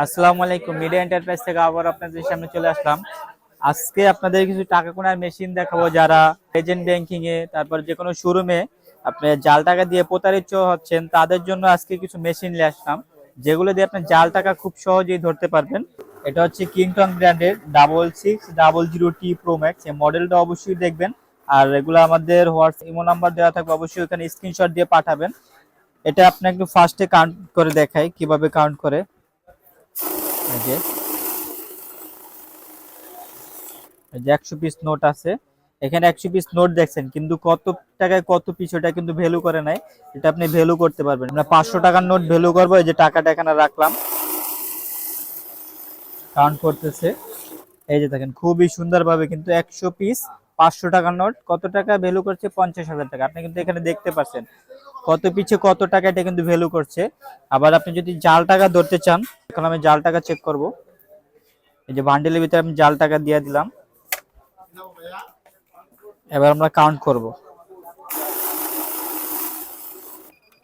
আসসালামু আলাইকুম। Media enterprise থেকে আবার আপনাদের সামনে চলে আসলাম। আজকে আপনাদের কিছু টাকা কোনার মেশিন দেখাবো যারা এজেন্ট ব্যাংকিং এ, তারপর যে কোনো শোরুমে আপনি জাল টাকা দিয়ে প্রতারিত হচ্ছেন, তাদের জন্য আজকে কিছু মেশিন নিয়ে আসলাম। যেগুলো দিয়ে আপনি জাল টাকা খুব সহজেই ধরতে পারবেন। এটা হচ্ছে কিংটন ব্র্যান্ডের double six double zero T pro max এই মডেলটা অবশ্যই দেখবেন। আর এগুলো আমাদের হোয়াটসঅ্যাপ ইমো নাম্বার দেওয়া থাকবে, অবশ্যই ওখানে স্ক্রিনশট দিয়ে পাঠাবেন। এটা আপনি একটু ফার্স্টে কাউন্ট করে দেখাই কীভাবে কাউন্ট করে। একশো পিস নোট আছে। এখানে একশো পিস নোট দেখছেন, কিন্তু কত টাকায় কত পিস ওটা কিন্তু ভ্যালু করে নাই। এটা আপনি ভ্যালু করতে পারবেন। আমরা পাঁচশো টাকার নোট ভ্যালু করব, এই যে টাকাটা এখানে রাখলাম। কাউন্ট করতেছে। এই যে দেখেন, খুবই সুন্দরভাবে কিন্তু একশো পিস পাঁচশো টাকার নোট। কত টাকা ভ্যালু করছে? পঞ্চাশ হাজার টাকা। আপনি কিন্তু এখানে দেখতে পাচ্ছেন কত পিছে কত টাকা এটা কিন্তু ভ্যালু করছে। আবার আপনি যদি জাল টাকা ধরতে চান, এখন আমি জাল টাকা চেক করব। এই যে বান্ডেলের ভিতরে আমি জাল টাকা দিয়ে দিলাম। এবার আমরা কাউন্ট করব।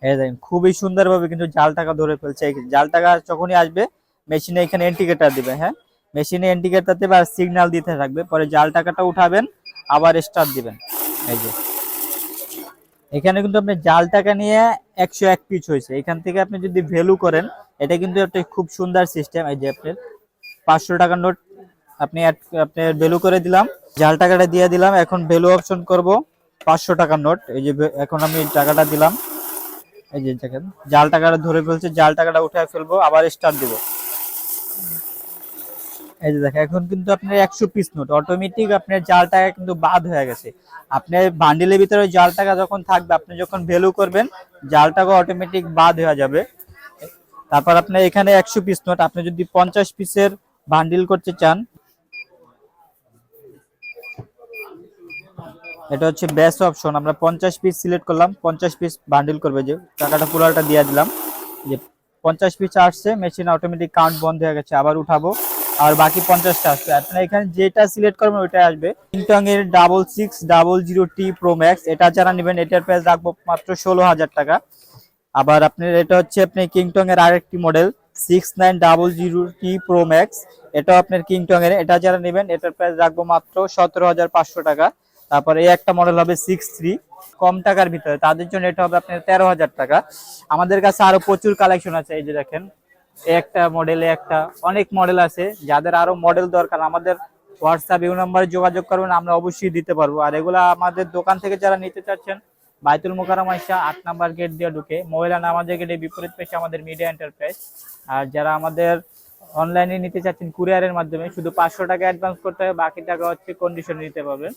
এই দেখেন, খুবই সুন্দরভাবে কিন্তু জাল টাকা ধরে ফেলছে। জাল টাকা যখনই আসবে মেশিনে এখানে ইন্ডিকেটর দিবে হ্যাঁ? মেশিনে ইন্ডিকেটর দেবে আর সিগন্যাল দিতে থাকবে। পরে জাল টাকাটা উঠাবেন। আবার স্টার্ট দিবেন। এই যে। এখানে কিন্তু আপনি জাল টাকা নিয়ে একশো এক পিস হয়েছে। এখান থেকে আপনি যদি ভ্যালু করেন, এটা কিন্তু একটা খুব সুন্দর সিস্টেম এই যে আপনার পাঁচশো টাকার নোট আপনি আপনি ভ্যালু করে দিলাম। জাল টাকাটা দিয়ে দিলাম। এখন ভ্যালু অপশন করব পাঁচশো টাকার নোট এই যে এখন আমি টাকাটা দিলাম। এই যে দেখেন জাল টাকাটা ধরে ফেলছে। জাল টাকাটা উঠে ফেলব। আবার স্টার্ট দিব। এই যে দেখেন, এখন কিন্তু আপনার একশো পিস নোট অটোমেটিক আপনার জাল টাকা কিন্তু বাদ হয়ে গেছে। আপনার বান্ডিলের ভিতরে জাল টাকা যখন থাকবে, আপনি যখন ভ্যালু করবেন, জাল টাকা অটোমেটিক বাদ হয়ে যাবে। তারপর আপনার এখানে একশো পিস নোট আপনি যদি পঞ্চাশ পিসের বান্ডিল করতে চান, এটা হচ্ছে বেস্ট অপশন আমরা পঞ্চাশ পিস সিলেক্ট করলাম, পঞ্চাশ পিস বান্ডিল করবে যে, টাকাটা পুরোটা দিয়ে দিলাম। যে পঞ্চাশ পিস আসছে মেশিন অটোমেটিক কাউন্ট বন্ধ হয়ে গেছে, আবার উঠাবো। আর বাকি পঞ্চাশটা আসবে। আপনার এখানে যেটা সিলেক্ট করবেন ওইটাই আসবে। কিংটং এর double six double zero T pro max এটা যারা নেবেন, এটার প্রাইস রাখব মাত্র ষোলো হাজার টাকা। আবার আপনার এটা হচ্ছে আপনি কিংটং এর আরেকটি model six nine double zero T pro max এটাও আপনার কিংটং এর এটা যারা নেবেন, এটার প্রাইস রাখব মাত্র সতেরো হাজার পাঁচশো টাকা। তারপরে এই একটা মডেল হবে সিক্স থ্রি কম টাকার ভিতরে। তাদের জন্য এটা হবে আপনার তেরো হাজার টাকা। আমাদের কাছে আরও প্রচুর কালেকশন আছে, এই যে দেখেন। একটা মডেলে একটা, অনেক মডেল আছে। যাদের আরও মডেল দরকার, আমাদের হোয়াটসঅ্যাপ ইউ নাম্বারে যোগাযোগ করবেন, আমরা অবশ্যই দিতে পারব। আর এগুলা আমাদের দোকান থেকে যারা নিতে চাচ্ছেন, বাইতুল মোকাররম আইসা আট নাম্বার গেট দিয়ে ঢুকে, মহিলা নামাজের গেটে বিপরীত পেশে আমাদের মিডিয়া এন্টারপ্রাইজ আর যারা আমাদের অনলাইনে নিতে চাচ্ছেন কুরিয়ারের মাধ্যমে, শুধু পাঁচশো টাকা অ্যাডভান্স করতে হবে, বাকি টাকা হচ্ছে কন্ডিশনে নিতে পারবেন।